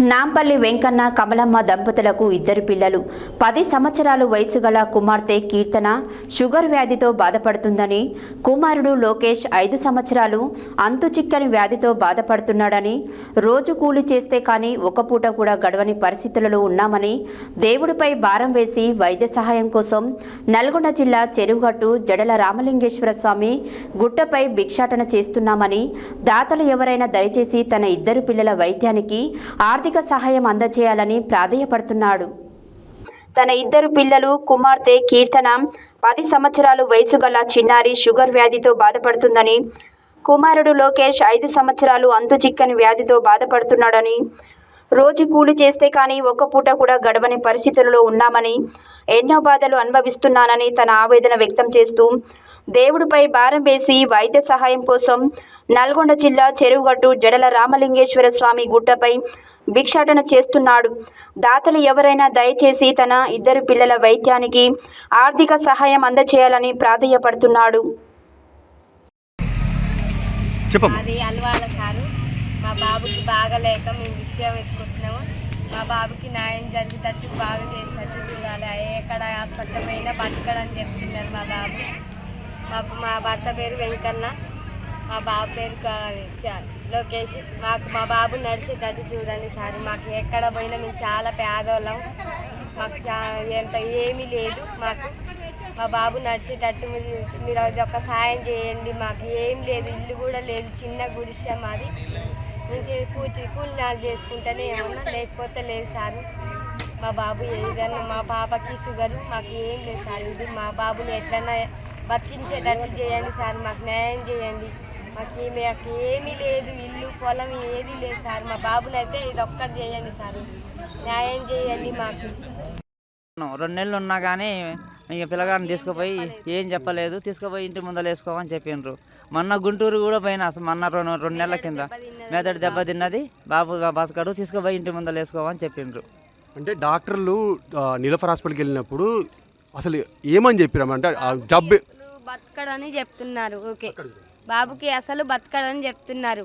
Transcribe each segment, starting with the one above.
నాంపల్లి వెంకన్న కమలమ్మ దంపతులకు ఇద్దరు పిల్లలు. పది సంవత్సరాలు వయసు గల కుమార్తె కీర్తన షుగర్ వ్యాధితో బాధపడుతుందని కుమారుడు లోకేష్ ఐదు సంవత్సరాలు అంతు చిక్కని వ్యాధితో బాధపడుతున్నాడని రోజు కూలి చేస్తే కానీ ఒక పూట కూడా గడవని పరిస్థితులలో ఉన్నామని దేవుడిపై భారం వేసి వైద్య సహాయం కోసం నల్గొండ జిల్లా చెరువుగట్టు జడల రామలింగేశ్వర స్వామి గుట్టపై భిక్షాటన చేస్తున్నామని దాతలు ఎవరైనా దయచేసి తన ఇద్దరు పిల్లల వైద్యానికి ఆర్థిక ఆర్థిక సహాయం అందజేయాలని ప్రాధేయపడుతున్నాడు. తన ఇద్దరు పిల్లలు కుమార్తె కీర్తన పది సంవత్సరాలు వయసు గల చిన్నారి షుగర్ వ్యాధితో బాధపడుతుందని కుమారుడు లోకేష్ ఐదు సంవత్సరాలు అంతు చిక్కని వ్యాధితో బాధపడుతున్నాడని రోజు కూలి చేస్తే కానీ ఒక్క పూట కూడా గడవని పరిస్థితులలో ఉన్నామని ఎన్నో బాధలు అనుభవిస్తున్నానని తన ఆవేదన వ్యక్తం చేస్తూ దేవుడిపై భారం వేసి వైద్య సహాయం కోసం నల్గొండ జిల్లా చెరువుగట్టు జడల రామలింగేశ్వర స్వామి గుట్టపై భిక్షాటన చేస్తున్నాడు. దాతలు ఎవరైనా దయచేసి తన ఇద్దరు పిల్లల వైద్యానికి ఆర్థిక సహాయం అందజేయాలని ప్రాధేయపడుతున్నాడు. చెప్పమ్మా. అది అల్వాల సారు మా బాబుకి బాగలేక మేము ఉద్యోగం ఎత్తుకుంటున్నాము మా బాబుకి న్యాయం జరిగేటట్టు బాగా చేసేటట్టు చూడాలి. ఎక్కడ హాస్పిటల్ పోయినా బతకడని చెప్తున్నారు మా బాబు. మాకు మా భర్త పేరు వెంకన్న. మా బాబు పేరు లోకేష్. మాకు మా బాబు నడిచేటట్టు చూడండి సార్. మాకు ఎక్కడ పోయినా మేము చాలా పేదోళ్ళం. మాకు చా ఎంత ఏమీ లేదు మాకు. మా బాబు నడిచేటట్టు మీరు అది ఒక సాయం చేయండి. మాకు ఏం లేదు. ఇల్లు కూడా లేదు. చిన్న గుడిసె మాది. మంచి చే- కూచి కూలినాలు చేసుకుంటేనే ఏమన్నా లేకపోతే లేదు సార్. మా బాబు ఏదన్నా మా పాపకి షుగర్ మాకు ఏం లేదు సార్. ఇది మా బాబుని ఎట్లన్నా బతికించేటట్టు చేయండి సార్. మాకు న్యాయం చేయండి. మాకు మాకు ఏమీ లేదు. ఇల్లు పొలం ఏది లేదు సార్. మా బాబుని అయితే ఇది ఒక్కటి చేయండి సార్. న్యాయం చేయండి మాకు. రెండు నెలలు ఉన్నా కానీ ఇక పిల్లగాడిని తీసుకుపోయి ఏం చెప్పలేదు. తీసుకుపోయి ఇంటి ముందర వేసుకోమని చెప్పిండ్రు. మొన్న గుంటూరు కూడా పోయినా అసలు మొన్న రెండు రెండు నెలల కింద. మెదడు దెబ్బ తిన్నది. బాబు బతకడు తీసుకుపోయి ఇంటి ముందర వేసుకోమని చెప్పిండ్రు. అంటే డాక్టర్లు నీలఫర్ హాస్పిటల్కి వెళ్ళినప్పుడు అసలు ఏమని చెప్పారు అంటే ఆ జబ్బు బతకడని చెప్తున్నారు. ఓకే. బాబుకి అసలు బతకడని చెప్తున్నారు.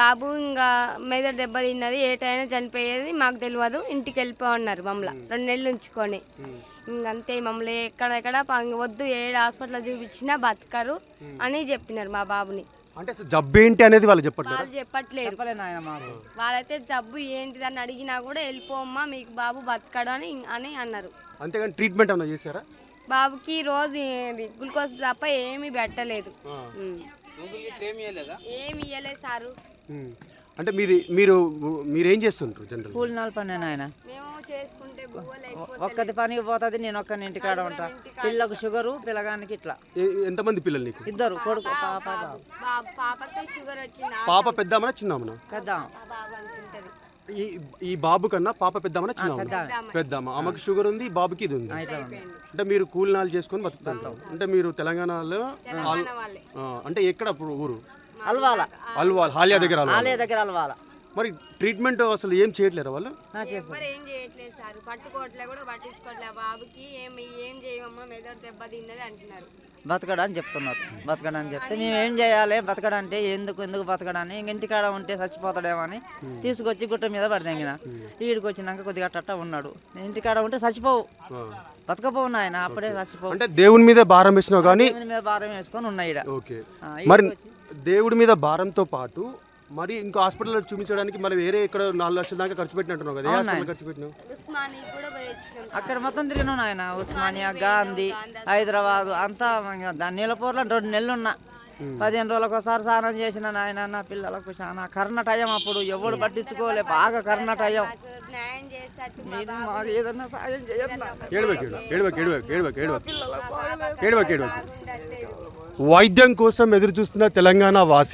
బాబు ఇంకా మీద దెబ్బ తిన్నది ఏ టైం చనిపోయేది మాకు తెలియదు ఇంటికి వెళ్ళిపో అన్నారు మమ్మల్ని రెండు నెలలు ఉంచుకొని. ఇంకంతే మమ్మల్ని ఎక్కడెక్కడ వద్దు ఏ హాస్పిటల్ చూపించినా బతకరు అని చెప్పినారు మా బాబుని. అంటే జబ్బు ఏంటి అనేది వాళ్ళు చెప్పట్లేదు? వాళ్ళు చెప్పట్లేరు చెప్పలే నాయన మాకు. వాళ్ళైతే జబ్బు ఏంటిదని అడిగినా కూడా వెళ్ళిపోమ్మా మీకు బాబు బతకడు అని అని అన్నారు. అంతేగాని ట్రీట్మెంట్ ఏమైనా చేశారా? బాబుకి రోజు ఇది గ్లూకోజ్ తప్ప ఏమీ పెట్టలేదు. ఏమి ఇయ్యలేదు? సారు. ఉమ్. అంటే మీరు మీరు మీరేం చేస్తుంటారు జనరల్ కూలినాల పని లేకపోతే ఒక్కది పనికి పోతుంది నేను ఒక్కని ఇంటికాడ ఉంటా. పిల్లకు షుగరు పిల్లగానికి ఇట్లా. ఎంతమంది పిల్లలు నీకు? ఇద్దరు కొడుకు పాప పాప పెద్దామనా చిన్నామనా? పెద్ద. బాబు అనుకుంటది. ఈ ఈ బాబు కన్నా పాప పెద్దామనా చిన్నామనా పెద్ద పెద్దమ్మ. ఆమెకు షుగర్ ఉంది బాబుకి ఇది ఉంది. అంటే మీరు కూలినాలు చేసుకొని బతుకుతుంటారు. అంటే మీరు తెలంగాణలో తెలంగాణ వాళ్ళే. ఆ, అంటే ఎక్కడ ఊరు? అలవాల. అల్వాల్ హాలియా దగ్గర. ఆలయ దగ్గర అలవాల. మరి ట్రీట్మెంట్ అసలు ఏం చేయట్లేరు వాళ్ళు? ఎవ్వరు ఏం చేయట్లేదు సార్. పట్టుకోవట్లే కూడా పట్టించుకోవట్లే బాబుకి ఏమి ఏం చేయమమ్మా మెదడు దెబ్బ తిన్నది అంటున్నారు. బతకడా అని చెప్తున్నారు. బతకడా అని చెప్తే మేము ఏం చేయాలి? బతకడా అంటే ఎందుకు? ఎందుకు బతకడాని? ఇంక ఇంటికాడ ఉంటే చచ్చిపోతాడేమో అని తీసుకొచ్చి గుట్ట మీద పడదెంగిన ఈడికి వచ్చినాక కొద్దిగా అట్ట ఉన్నాడు. నేను ఇంటికాడ ఉంటే చచ్చిపోవు. బతకపోవు నాయన అప్పుడే చచ్చిపోవు. అంటే దేవుని మీద భారం వేసినావు కానీ దేవుని మీద భారం వేసుకొని ఉన్నాయి మరి దేవుడి మీద భారంతో పాటు మరి ఇంకో హాస్పిటల్లో చూపించడానికి మరి వేరే ఇక్కడ నాలుగు లక్షల దాకా ఖర్చు పెట్టినట్టున్నావు కదా. ఏ అవునా? హాస్పిటల్ ఖర్చు పెట్టినావు? అక్కడ మొత్తం తిరిగినావు నాయన. ఉస్మానియా గాంధీ హైదరాబాద్ అంతా దాని నీలపూర్లో రెండు నెలలు ఉన్నా. పదిహేను రోజులకు ఒకసారి స్నానం చేసిన నాయన నా పిల్లలకు చాలా కర్ణ టైం అప్పుడు ఎవడు పట్టించుకోలే. బాగా కర్ణ టైం. మాకు న్యాయం చేసేటట్టు మా మీరు మాకు ఏదన్నా సాయం చేయన్నా ఏడవకి ఏడవకి ఏడవకి ఏడవకి ఏడవకి ఏడవకి ఏడవకి బాగుండట్లేదు. వైద్యం కోసం ఎదురు చూస్తున్న తెలంగాణ వాసి